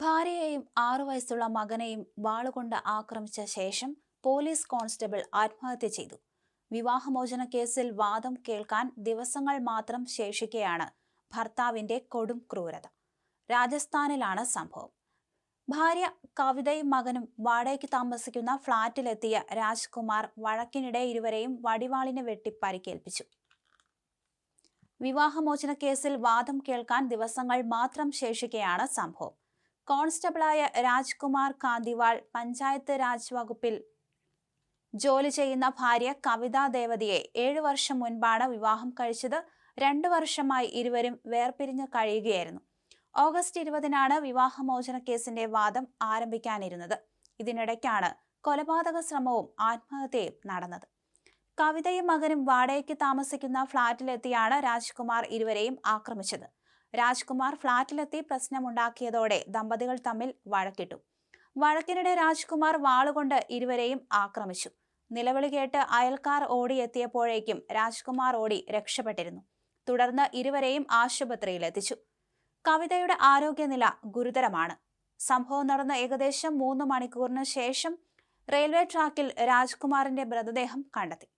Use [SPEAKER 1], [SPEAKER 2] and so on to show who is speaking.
[SPEAKER 1] ഭാര്യയെയും ആറു വയസ്സുള്ള മകനെയും വാളുകൊണ്ട് ആക്രമിച്ച ശേഷം പോലീസ് കോൺസ്റ്റബിൾ ആത്മഹത്യ ചെയ്തു. വിവാഹമോചന കേസിൽ വാദം കേൾക്കാൻ ദിവസങ്ങൾ മാത്രം ശേഷിക്കെയാണ് ഭർത്താവിന്റെ കൊടും ക്രൂരത. രാജസ്ഥാനിലാണ് സംഭവം. ഭാര്യ കവിതയും മകനും വാടകയ്ക്ക് താമസിക്കുന്ന ഫ്ളാറ്റിലെത്തിയ രാജ്കുമാർ വഴക്കിനിടെ ഇരുവരെയും വടിവാളിനെ വെട്ടി പരിക്കേൽപ്പിച്ചു. വിവാഹമോചന കേസിൽ വാദം കേൾക്കാൻ ദിവസങ്ങൾ മാത്രം ശേഷിക്കെയാണ് സംഭവം. കോൺസ്റ്റബിളായ രാജ്കുമാർ കാന്തിവാൾ പഞ്ചായത്ത് രാജ് വകുപ്പിൽ ജോലി ചെയ്യുന്ന ഭാര്യ കവിതാ ദേവതിയെ ഏഴു വർഷം മുൻപാണ് വിവാഹം കഴിച്ചത്. രണ്ടു വർഷമായി ഇരുവരും വേർപിരിഞ്ഞ് കഴിയുകയായിരുന്നു. ഓഗസ്റ്റ് ഇരുപതിനാണ് വിവാഹമോചന കേസിന്റെ വാദം ആരംഭിക്കാനിരുന്നത്. ഇതിനിടയ്ക്കാണ് കൊലപാതക ശ്രമവും ആത്മഹത്യയും നടന്നത്. കവിതയും മകനും വാടകയ്ക്ക് താമസിക്കുന്ന ഫ്ളാറ്റിലെത്തിയാണ് രാജ്കുമാർ ഇരുവരെയും ആക്രമിച്ചത്. രാജ്കുമാർ ഫ്ളാറ്റിലെത്തി പ്രശ്നമുണ്ടാക്കിയതോടെ ദമ്പതികൾ തമ്മിൽ വഴക്കിട്ടു. വഴക്കിനിടെ രാജ്കുമാർ വാളുകൊണ്ട് ഇരുവരെയും ആക്രമിച്ചു. നിലവിളി കേട്ട് അയൽക്കാർ ഓടിയെത്തിയപ്പോഴേക്കും രാജ്കുമാർ ഓടി രക്ഷപ്പെട്ടിരുന്നു. തുടർന്ന് ഇരുവരെയും ആശുപത്രിയിലെത്തിച്ചു. കവിതയുടെ ആരോഗ്യനില ഗുരുതരമാണ്. സംഭവം നടന്ന ഏകദേശം മൂന്ന് മണിക്കൂറിന് ശേഷം റെയിൽവേ ട്രാക്കിൽ രാജ്കുമാറിന്റെ മൃതദേഹം കണ്ടെത്തി.